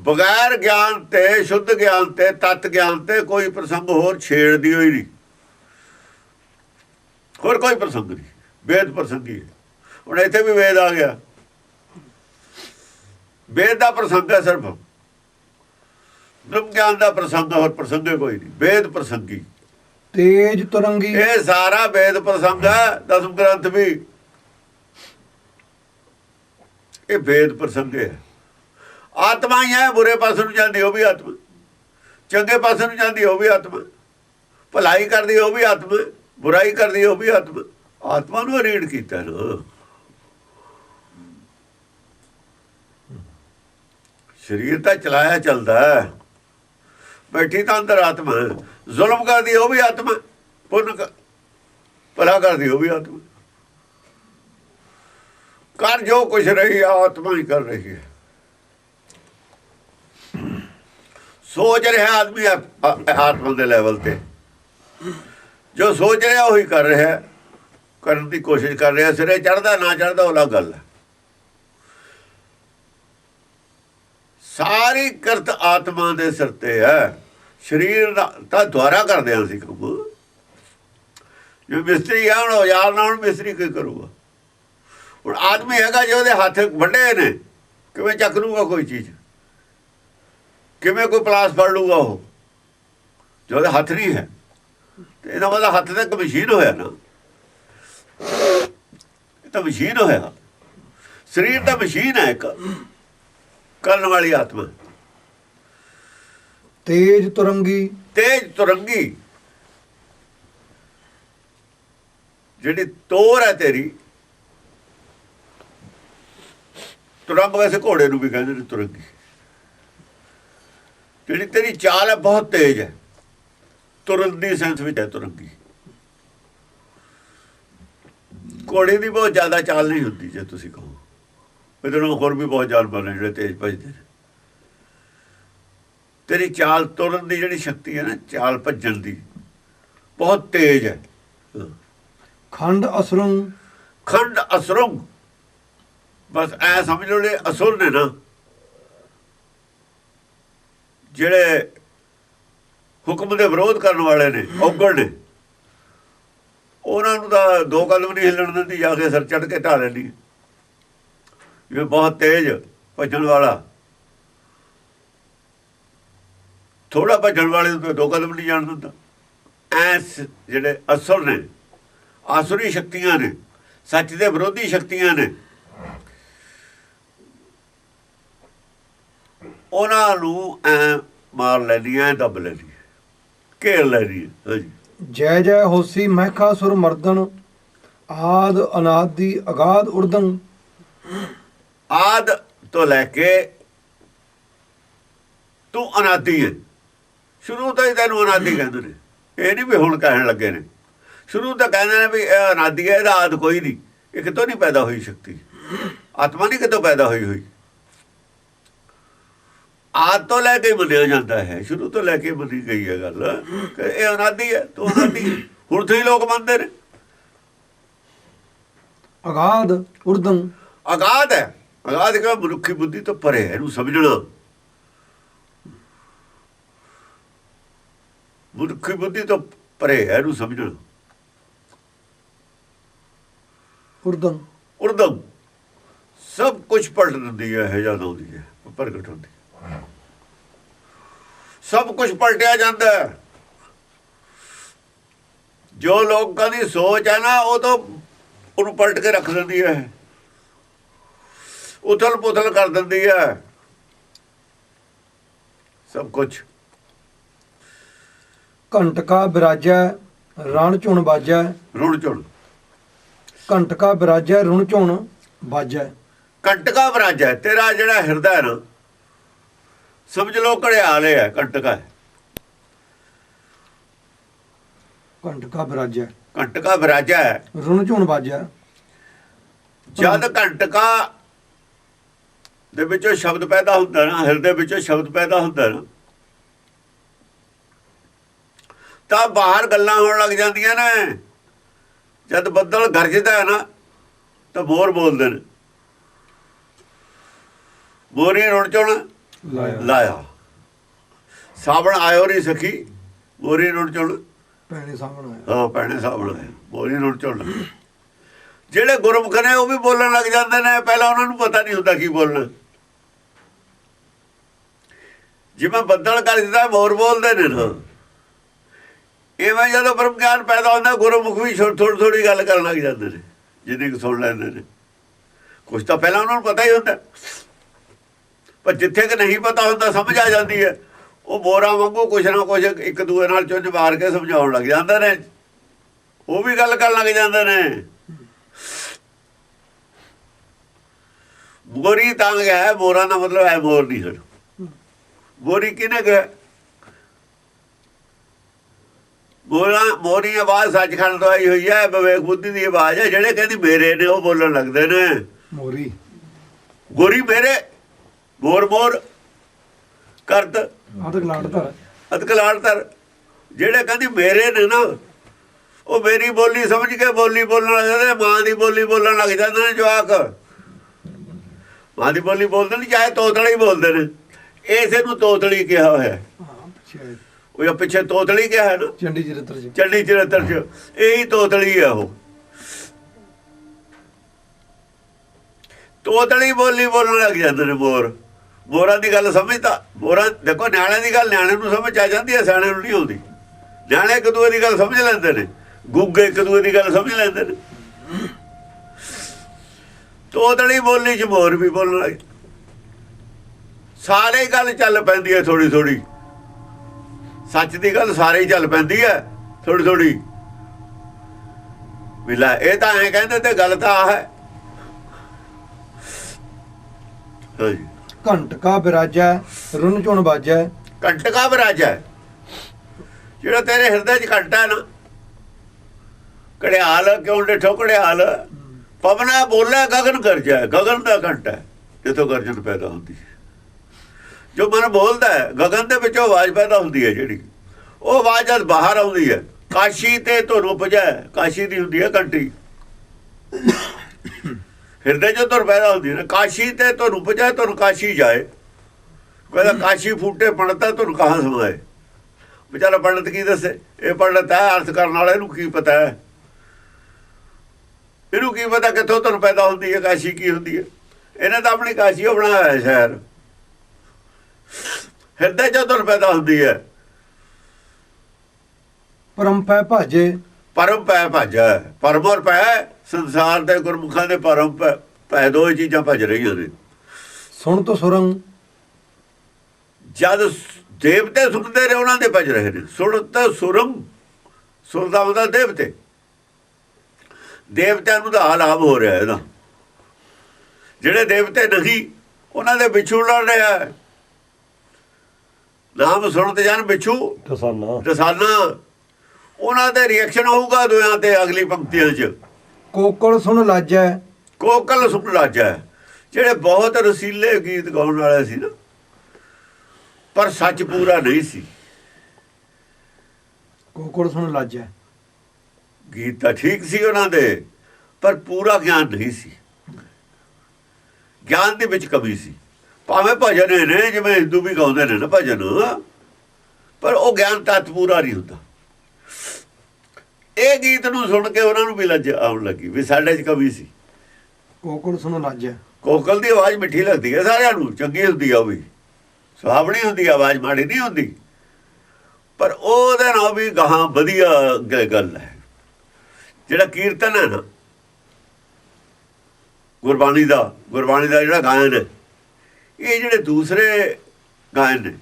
ਬਗੈਰ ਗਿਆਨ ਤੇ ਸ਼ੁੱਧ ਗਿਆਨ ਤੇ ਤਤ ਗਿਆਨ ਤੇ ਕੋਈ ਪ੍ਰਸੰਗ ਹੋਰ ਛੇੜਦੀ ਹੋਈ ਨਹੀਂ। ਹੋਰ ਕੋਈ ਪ੍ਰਸੰਗ ਨਹੀਂ ਵੇਦ ਪ੍ਰਸੰਗੀ ਹੁਣ ਇੱਥੇ ਵੀ ਵੇਦ ਆ ਗਿਆ। ਵੇਦ ਦਾ ਪ੍ਰਸੰਗ ਹੈ ਸਿਰਫ। ਬ੍ਰਹਮ ਗਿਆਨ ਦਾ ਪ੍ਰਸੰਗ ਹੋਰ ਪ੍ਰਸੰਗ ਕੋਈ ਨਹੀਂ। ਵੇਦ ਪ੍ਰਸੰਗੀ। ਤੇਜ ਤੁਰੰਗੀ। ਇਹ ਸਾਰਾ ਵੇਦ ਪ੍ਰਸੰਗ ਹੈ ਦਸਮ ਗ੍ਰੰਥ ਵੀ। ਇਹ ਵੇਦ ਪ੍ਰਸੰਗ ਹੈ। ਆਤਮਾ ਹੀ ਹੈ ਬੁਰੇ ਪਾਸੇ ਨੂੰ ਜਾਂਦੀ ਉਹ ਵੀ ਆਤਮਾ। ਚੰਗੇ ਪਾਸੇ ਨੂੰ ਜਾਂਦੀ ਉਹ ਵੀ ਆਤਮਾ। ਭਲਾਈ ਕਰਦੀ ਉਹ ਵੀ ਆਤਮਾ। ਬੁਰਾਈ ਕਰਦੀ ਉਹ ਵੀ ਆਤਮਾ। ਆਤਮਾ ਨੂੰ ਰੀਡ ਕੀਤਾ ਨਾ। ਸਰੀਰ ਤਾਂ ਚਲਾਇਆ ਚੱਲਦਾ ਬੈਠੀ ਤਾਂ ਅੰਦਰ ਆਤਮਾ ਜ਼ੁਲਮ ਕਰਦੀ ਉਹ ਵੀ ਆਤਮਾ ਪੁੰਨ ਕ- ਭਲਾ ਕਰਦੀ ਉਹ ਵੀ ਆਤਮਾ ਕਰ ਜੋ ਕੁਛ ਰਹੀ ਹੈ, ਆਤਮਾ ਹੀ ਕਰ ਰਹੀ ਹੈ। ਸੋਚ ਰਿਹਾ ਆਦਮੀ ਆ- ਆਤਮਾ ਦੇ ਲੈਵਲ ਤੇ। ਜੋ ਸੋਚ ਰਿਹਾ ਉਹੀ ਕਰ ਰਿਹਾ ਕਰਨ ਦੀ ਕੋਸ਼ਿਸ਼ ਕਰ ਰਿਹਾ ਸਿਰੇ ਚੜਦਾ ਨਾ ਚੜਦਾ ਉਹ ਅਲੱਗ ਗੱਲ ਹੈ। ਸਾਰੀ ਕਰਤ ਆਤਮਾ ਦੇ ਸਿਰ ਤੇ ਹੈ। ਸਰੀਰ ਦਾ ਤਾਂ ਦੁਆਰਾ ਕਰਦੇ ਹਾਂ ਅਸੀਂ ਕੰਮ। ਜੋ ਮਿਸਤਰੀ ਆ ਹੁਣ ਔਜ਼ਾਰ ਨਾਲ ਹੁਣ ਮਿਸਤਰੀ ਕੀ ਕਰੂਗਾ। ਹੁਣ ਆਦਮੀ ਹੈਗਾ ਜੇ ਉਹਦੇ ਹੱਥ ਵੱਡੇ ਨੇ, ਕਿਵੇਂ ਚੱਕ ਲੂਗਾ ਕੋਈ ਚੀਜ਼? ਕਿਵੇਂ ਕੋਈ ਪਲਾਸ ਫੜ ਲੂਗਾ ਉਹ? ਜੇ ਉਹਦੇ ਹੱਥ ਨਹੀਂ ਹੈ। ਤੇ ਇਹਦਾ ਮਤਲਬ ਹੱਥ ਤੇ ਇੱਕ ਮਸ਼ੀਨ ਹੋਇਆ ਨਾ। ਇਹ ਤਾਂ ਮਸ਼ੀਨ ਹੋਇਆ। ਸਰੀਰ ਤਾਂ ਮਸ਼ੀਨ ਹੈ ਇੱਕ। ਕਰਨ ਵਾਲੀ ਆਤਮਾ। ਤੇਜ ਤੁਰੰਗੀ। ਤੇਜ ਤੁਰੰਗੀ। ਜਿਹੜੀ ਤੋਰ ਹੈ ਤੇਰੀ। ਤੁਰੰਗ ਵੈਸੇ ਘੋੜੇ ਨੂੰ ਵੀ ਕਹਿੰਦੇ ਨੇ ਤੁਰੰਗੀ। ਜਿਹੜੀ ਤੇਰੀ ਚਾਲ ਹੈ ਬਹੁਤ ਤੇਜ਼ ਹੈ। ਤੁਰਨ ਦੀ ਸੈਂਸ ਵਿੱਚ ਹੈ ਤੁਰੰਗੀ ਘੋੜੇ ਦੀ ਬਹੁਤ ਜ਼ਿਆਦਾ ਚਾਲ ਨਹੀਂ ਹੁੰਦੀ ਜੇ ਤੁਸੀਂ ਕਹੋ। ਇਹਦੋਂ ਹੋਰ ਵੀ ਬਹੁਤ ਜਾਨਵਰ ਨੇ ਜਿਹੜੇ ਤੇਜ਼ ਭੱਜਦੇ ਨੇ। ਤੇਰੀ ਚਾਲ ਤੁਰਨ ਦੀ ਜਿਹੜੀ ਸ਼ਕਤੀ ਹੈ ਨਾ ਚਾਲ ਭੱਜਣ ਦੀ ਬਹੁਤ ਤੇਜ਼ ਹੈ। ਖੰਡ ਅਸਰੰ। ਖੰਡ ਅਸਰੰਗ ਬਸ ਐ ਸਮਝ ਲਓ ਨੇ ਅਸੁਰ ਨੇ ਨਾ ਜਿਹੜੇ ਹੁਕਮ ਦੇ ਵਿਰੋਧ ਕਰਨ ਵਾਲੇ ਨੇ, ਔਗਣ ਨੇ, ਉਹਨਾਂ ਨੂੰ ਤਾਂ ਦੋ ਕਦਮ ਨਹੀਂ ਹਿੱਲਣ ਦਿੰਦੀ, ਜਾ ਕੇ ਸਿਰ ਚੜ ਕੇ ਢਾ ਲੈਂਦੀ ਇਹ ਬਹੁਤ ਤੇਜ਼ ਭੱਜਣ ਵਾਲਾ ਥੋੜਾ ਭੱਜਣ ਵਾਲੇ ਨੂੰ ਤਾਂ ਦੋ ਕਦਮ ਨਹੀਂ ਜਾਣ ਦਿੰਦਾ। ਐਸ ਜਿਹੜੇ ਅਸੁਰ ਨੇ, ਆਸੁਰੀ ਸ਼ਕਤੀਆਂ ਨੇ, ਸੱਚ ਦੇ ਵਿਰੋਧੀ ਸ਼ਕਤੀਆਂ ਨੇ ਉਹਨਾਂ ਨੂੰ ਐ ਮਾਰ ਲੈਣੀ ਐ ਦੱਬ ਲੈਣੀ ਘੇਰ ਲੈਣੀ ਹਾਂਜੀ। ਜੈ ਜੈ ਹੋਸੀ ਮਹਿਖਾ ਸੁਰ ਮਰਦਨ ਆਦ ਅਨਾਦ ਦੀ ਅਗਾਧ ਉਰਦਨ ਆਦ ਤੋਂ ਲੈ ਕੇ ਤੂੰ ਅਨਾਦੀ ਹੈ ਸ਼ੁਰੂ ਤੋਂ ਹੀ ਤੈਨੂੰ ਅਨਾਦੀ ਕਹਿੰਦੇ ਨੇ। ਇਹ ਨਹੀਂ ਵੀ ਹੁਣ ਕਹਿਣ ਲੱਗੇ ਨੇ। ਸ਼ੁਰੂ ਤੋਂ ਕਹਿੰਦੇ ਨੇ ਵੀ ਇਹ ਅਨਾਦੀ ਹੈ ਇਹਦਾ ਆਦ ਕੋਈ ਨਹੀਂ। ਇਹ ਕਿਤੋਂ ਨਹੀਂ ਪੈਦਾ ਹੋਈ ਸ਼ਕਤੀ? ਆਤਮਾ ਨਹੀਂ ਕਿਤੋਂ ਪੈਦਾ ਹੋਈ ਹੋਈ? ਆਦ ਤੋਂ ਲੈ ਕੇ ਮੰਨਿਆ ਜਾਂਦਾ ਹੈ। ਸ਼ੁਰੂ ਤੋਂ ਲੈ ਕੇ ਮੰਨੀ ਗਈ ਹੈ ਗੱਲ। ਕਿ ਇਹ ਅਨਾਦੀ ਹੈ ਤੂੰ ਅਨਾਦੀ। ਹੁਣ ਤੋਂ ਹੀ ਲੋਕ ਮੰਨਦੇ ਨੇ। ਅਗਾਧ ਉਰਦਨ ਅਗਾਧ ਹੈ। ਅਗਾਧ ਕਾ ਮਨੁੱਖੀ ਬੁੱਧੀ ਤੋਂ ਪਰੇ ਹੈ ਇਹਨੂੰ ਸਮਝਣਾ। ਮਨੁੱਖੀ ਬੁੱਧੀ ਤੋਂ ਪਰੇ ਹੈ ਇਹਨੂੰ ਸਮਝਣਾ। ਉਰਦਨ ਉਰਦਮ। ਸਭ ਕੁਝ ਪਲਟ ਦਿੰਦੀ ਹੈ ਇਹ ਜਦ ਆਉਂਦੀ ਹੈ ਪ੍ਰਗਟ ਹੁੰਦੀ ਹੈ। ਸਭ ਕੁਝ ਪਲਟਿਆ ਜਾਂਦਾ ਜੋ ਲੋਕਾਂ ਦੀ ਸੋਚ ਹੈ ਨਾ ਉਹ ਤਾਂ ਉਹਨੂੰ ਪਲਟ ਕੇ ਰੱਖ ਦਿੰਦੀ ਹੈ। ਉਥਲ ਪੁਥਲ ਕਰ ਦਿੰਦੀ ਹੈ। ਸਭ ਕੁਝ ਘੰਟਕਾ ਬਿਰਾਜੈ ਰਣ ਝੁਣ ਬਾਜੈ। ਰੁਣ ਝੁਣ। ਘੰਟਕਾ ਬਿਰਾਜੈ ਰੁਣ ਝੁਣ ਬਾਜੈ। ਕੰਟਕਾ ਬਰਾਜ ਤੇਰਾ ਜਿਹੜਾ ਹਿਰਦਾ ਹੈ ਨਾ ਸਮਝ ਲਓ ਘੜਿਆਲ ਹੈ ਕੰਟਕਾ ਹੈ। ਘੰਟਕਾ ਬਿਰਾਜੈ ਕੰਟਕਾ ਬਰਾਜਾ ਹੈ। ਰੁਣ ਝੁਣ ਬਾਜੈ ਜਦ ਘੰਟਕਾ ਦੇ ਵਿੱਚੋਂ ਸ਼ਬਦ ਪੈਦਾ ਹੁੰਦਾ ਨਾ ਹਿਰਦੇ ਵਿੱਚੋਂ ਸ਼ਬਦ ਪੈਦਾ ਹੁੰਦਾ ਨਾ ਤਾਂ ਬਾਹਰ ਗੱਲਾਂ ਹੋਣ ਲੱਗ ਜਾਂਦੀਆਂ ਨੇ। ਜਦ ਬੱਦਲ ਗਰਜਦਾ ਹੈ ਨਾ ਤਾਂ ਮੋਰ ਬੋਲਦੇ ਨੇ। ਮੋਰੀ ਰੁਣ ਚੁਣ ਲਾਇਆ। ਸਾਬਣ ਆਇਓ ਨਹੀਂ ਸਖੀ ਮੋਰੀ ਰੁੜ ਚੁਣ ਪੈਣੇ ਸਾਹਮਣੇ ਆਇਆ। ਹਾਂ ਪੈਣੇ ਸਾਬਣ ਆਇਆ। ਮੋਰੀ ਰੁੜ ਚੁਣ ਜਿਹੜੇ ਗੁਰਮੁਖ ਨੇ ਉਹ ਵੀ ਬੋਲਣ ਲੱਗ ਜਾਂਦੇ ਨੇ ਪਹਿਲਾਂ ਉਹਨਾਂ ਨੂੰ ਪਤਾ ਨਹੀਂ ਹੁੰਦਾ ਕੀ ਬੋਲਣਾ। ਜਿਵੇਂ ਬੱਦਲ ਕਰ ਦਿੱਤਾ ਮੋਰ ਬੋਲਦੇ ਨੇ ਨਾ। ਇਵੇਂ ਜਦੋਂ ਬ੍ਰਹਮ ਗਿਆਨ ਪੈਦਾ ਹੁੰਦਾ ਗੁਰਮੁਖ ਵੀ ਥੋੜੀ ਥੋੜੀ ਗੱਲ ਕਰਨ ਲੱਗ ਜਾਂਦੇ ਨੇ ਜਿੰਨੀ ਕੁ ਸੁਣ ਲੈਂਦੇ ਨੇ। ਕੁਝ ਤਾਂ ਪਹਿਲਾਂ ਉਹਨਾਂ ਨੂੰ ਪਤਾ ਹੀ ਹੁੰਦਾ। ਪਰ ਜਿੱਥੇ ਕਿ ਨਹੀਂ ਪਤਾ ਹੁੰਦਾ ਸਮਝ ਆ ਜਾਂਦੀ ਹੈ। ਉਹ ਮੋਰਾਂ ਵਾਂਗੂ ਕੁਛ ਨਾ ਕੁਛ ਇੱਕ ਦੂਏ ਨਾਲ ਚੁੰਝ ਮਾਰ ਕੇ ਸਮਝਾਉਣ ਲੱਗ ਜਾਂਦੇ ਨੇ। ਉਹ ਵੀ ਗੱਲ ਕਰਨ ਲੱਗ ਜਾਂਦੇ ਨੇ। ਮੋਰੀ ਤਾਂ ਗਿਆ ਮੋਰਾਂ ਦਾ ਮਤਲਬ ਹੈ ਮੋਰ ਨਹੀਂ ਹਨ ਮੋਰੀ ਕਿਹਨੇ ਗਿਆ ਮੋਰਾ ਮੋਰੀ ਆਵਾਜ਼ ਸੱਚਖੰਡ ਤੋਂ ਆਈ ਹੋਈ ਹੈ ਵਿਵੇਕ ਬੁੱਧੀ ਦੀ ਆਵਾਜ਼ ਹੈ ਜਿਹੜੇ ਕਹਿੰਦੀ ਮੇਰੇ ਨੇ ਉਹ ਬੋਲਣ ਲੱਗਦੇ ਨੇ। ਮੋਰੀ। ਗੋਰੀ ਮੇਰੇ ਮੋਰ ਮੋਰ ਕਰਦ। ਆਦਕ ਲਾੜਦਾ ਅਤਕਲਾੜਤਰ ਜਿਹੜੇ ਕਹਿੰਦੀ ਮੇਰੇ ਨੇ ਨਾ ਉਹ ਮੇਰੀ ਬੋਲੀ ਸਮਝ ਕੇ ਬੋਲੀ ਬੋਲਣ ਲੱਗ ਜਾਂਦੇ ਮਾਂ ਦੀ ਬੋਲੀ ਬੋਲਣ ਲੱਗ ਜਾਂਦੇ ਨੇ ਜਵਾਕ। ਮਾਂ ਦੀ ਬੋਲੀ ਬੋਲਦੇ ਨਹੀਂ ਚਾਹੇ ਤੋਤਲੀ ਬੋਲਦੇ ਨੇ। ਇਸੇ ਨੂੰ ਤੋਤਲੀ ਕਿਹਾ ਹੋਇਆ। ਹੈ। ਉਹ ਪਿੱਛੇ ਤੋਤਲੀ ਕਿਹਾ ਹੈ ਨਾ। ਚੰਡੀ ਚਰਿੱਤਰ ਚ ਚੰਡੀ ਚਰਤਰ ਚ ਇਹੀ ਤੋਤਲੀ ਹੈ ਉਹ। ਤੋਤਲੀ ਬੋਲੀ ਬੋਲਣ ਲੱਗ ਜਾਂਦੇ ਨੇ ਮੋਰ ਮੋਰਾਂ ਦੀ ਗੱਲ ਸਮਝਦਾ। ਮੋਰਾਂ ਦੇਖੋ ਨਿਆਣੇ ਦੀ ਗੱਲ ਨਿਆਣੇ ਨੂੰ ਸਮਝ ਆ ਜਾਂਦੀ ਹੈ ਸਿਆਣੇ ਨੂੰ ਨਹੀਂ ਆਉਂਦੀ। ਨਿਆਣੇ ਇੱਕ ਦੂਏ ਦੀ ਗੱਲ ਸਮਝ ਲੈਂਦੇ ਨੇ। ਗੁੱਗੇ ਇੱਕ ਦੂਏ ਦੀ ਗੱਲ ਸਮਝ ਲੈਂਦੇ ਨੇ। ਤੋਤਲੀ ਬੋਲੀ ਚ ਮੋਰ ਵੀ ਬੋਲਣ ਲੱਗ ਸਾਰੇ ਗੱਲ ਚੱਲ ਪੈਂਦੀ ਹੈ ਥੋੜੀ ਥੋੜੀ ਸੱਚ ਦੀ ਗੱਲ ਸਾਰੇ ਹੀ ਚੱਲ ਪੈਂਦੀ ਹੈ ਥੋੜੀ ਥੋੜੀ ਵਿਲਾ ਇਹ ਤਾਂ ਐ ਕਹਿੰਦੇ ਤੇ ਗੱਲ ਤਾਂ ਆ ਹੈ। ਹਾਂਜੀ। ਘੰਟਕਾ ਬਿਰਾਜੈ ਰੁਨ ਚੁਣ ਬਾਜੈ। ਕੰਟਕਾ ਬਰਾਜਾ। ਜਿਹੜਾ ਤੇਰੇ ਹਿਰਦੇ 'ਚ ਘੰਟਾ ਹੈ ਨਾ ਕੜਿਆਲ ਕਿਉਂ ਡਿਠੋ ਕੜਿਆਲ ਪਵਨਾ ਬੋਲੇ, ਗਗਨ ਕਰ ਜਾਏ ਗਗਨ ਦਾ ਘੰਟਾ ਜਿੱਥੋਂ ਗਰਜਨ ਪੈਦਾ ਹੁੰਦੀ ਹੈ। ਜੋ ਮਨ ਬੋਲਦਾ ਹੈ, ਗਗਨ ਦੇ ਵਿੱਚੋਂ ਆਵਾਜ਼ ਪੈਦਾ ਹੁੰਦੀ ਹੈ ਜਿਹੜੀ। ਉਹ ਆਵਾਜ਼ ਜਦ ਬਾਹਰ ਆਉਂਦੀ ਹੈ, ਕਾਸ਼ੀ ਤੇ ਧੁਨ ਉਪਜੈ, ਕਾਸ਼ੀ ਦੀ ਹੁੰਦੀ ਹੈ ਘੰਟੀ। ਹਿਰਦੇ 'ਚ ਧੁਰ ਪੈਦਾ ਹੁੰਦੀ ਹੈ ਨਾ ਕਾਸ਼ੀ ਤੇ ਧੁਰ ਉਪਜੈ ਧੁਰ ਕਾਸ਼ੀ ਜਾਏ। ਕਹਿੰਦਾ ਕਾਸ਼ੀ ਫੂਟੇ ਪੜਤਾ ਧੁਰ ਕਹਾਂ ਸਮਾਏ। ਵਿਚਾਰਾ ਪੰਡਤ ਕੀ ਦੱਸੇ? ਇਹ ਪੰਡਤ ਹੈ ਅਰਥ ਕਰਨ ਵਾਲੇ ਨੂੰ ਕੀ ਪਤਾ ਹੈ? ਇਹਨੂੰ ਕੀ ਪਤਾ ਕਿੱਥੋਂ ਧੁਰ ਪੈਦਾ ਹੁੰਦੀ ਹੈ ਕਾਸ਼ੀ ਕੀ ਹੁੰਦੀ ਹੈ? ਇਹਨੇ ਤਾਂ ਆਪਣੀ ਕਾਸ਼ੀ ਓ ਬਣਾਇਆ ਸ਼ਹਿਰ। ਹਿਰਦੇ 'ਚ ਧੁਰ ਪੈਦਾ ਹੁੰਦੀ ਹੈ। ਪਰਮ ਪੈ ਭਾਜੇ। ਪਰਮ ਪੈ ਭਜੈ ਪਰਮ ਔਰ ਪੈ ਸੰਸਾਰ ਦੇ ਗੁਰਮੁਖਾਂ ਦੇ ਪਰਮ ਪੈ ਪੈ ਦੋ ਚੀਜ਼ਾਂ ਭਜ ਰਹੀਆਂ ਨੇ। ਸੁਣ ਤੋ ਸੁਰੰਗ ਜਦ ਦੇਵਤੇ ਸੁਣਦੇ ਨੇ ਉਹਨਾਂ ਦੇ ਭਜ ਰਹੇ ਨੇ। ਸੁਣਤ ਸੁਰਮ ਸੁਣਦਾ ਹੁੰਦਾ ਦੇਵਤੇ। ਦੇਵਤਿਆਂ ਨੂੰ ਤਾਂ ਹਾਲਾਮ ਹੋ ਰਿਹਾ ਇਹਦਾ ਜਿਹੜੇ ਦੇਵਤੇ ਨਹੀਂ ਉਹਨਾਂ ਦੇ ਵਿਛੂ ਲੜ ਰਿਹਾ। ਨਾਮ ਸੁਣਦੇ ਜਾਣ ਵਿਛੂ ਕਿਸਾਨਾਂ ਦਸਾਨਾ ਉਹਨਾਂ ਦੇ ਰਿਐਕਸ਼ਨ ਹੋਊਗਾ ਦੋਆਂ ਤੇ ਅਗਲੀ ਪੰਕਤੀਆਂ 'ਚ। ਕੋਕਲ ਸੁਣ ਲਾਜੈ ਕੋਕਲ ਸੁਣ ਲਾਜਾ ਜਿਹੜੇ ਬਹੁਤ ਰਸੀਲੇ ਗੀਤ ਗਾਉਣ ਵਾਲੇ ਸੀ ਨਾ ਪਰ ਸੱਚ ਪੂਰਾ ਨਹੀਂ ਸੀ। ਕੋਕਲ ਸੁਣ ਲਾਜੈ ਗੀਤ ਤਾਂ ਠੀਕ ਸੀ ਉਹਨਾਂ ਦੇ ਪਰ ਪੂਰਾ ਗਿਆਨ ਨਹੀਂ ਸੀ। ਗਿਆਨ ਦੇ ਵਿੱਚ ਕਮੀ ਸੀ। ਭਾਵੇਂ ਭਜਨ ਨੇ ਜਿਵੇਂ ਹਿੰਦੂ ਵੀ ਗਾਉਂਦੇ ਨੇ ਨਾ ਭਜਨ ਪਰ ਉਹ ਗਿਆਨ ਤੱਤ ਪੂਰਾ ਨਹੀਂ ਹੁੰਦਾ। ਇਹ ਗੀਤ ਨੂੰ ਸੁਣ ਕੇ ਉਹਨਾਂ ਨੂੰ ਵੀ ਲੱਜ ਆਉਣ ਲੱਗੀ ਵੀ ਸਾਡੇ 'ਚ ਕਮੀ ਸੀ। ਕੋਕਲ ਸੁਣ ਲਾਜੈ। ਕੋਕਲ ਦੀ ਆਵਾਜ਼ ਮਿੱਠੀ ਲੱਗਦੀ ਹੈ ਸਾਰਿਆਂ ਨੂੰ ਚੰਗੀ ਹੁੰਦੀ ਆ ਉਹ ਵੀ। ਸੁਹਾਵਣੀ ਹੁੰਦੀ ਆਵਾਜ਼ ਮਾੜੀ ਨਹੀਂ ਹੁੰਦੀ। ਪਰ ਉਹਦੇ ਨਾਲ ਵੀ ਗਾਹਾਂ ਵਧੀਆ ਗੱਲ ਹੈ। ਜਿਹੜਾ ਕੀਰਤਨ ਹੈ ਨਾ ਗੁਰਬਾਣੀ ਦਾ ਗੁਰਬਾਣੀ ਦਾ ਜਿਹੜਾ ਗਾਇਨ ਹੈ ਇਹ ਜਿਹੜੇ ਦੂਸਰੇ ਗਾਇਨ ਨੇ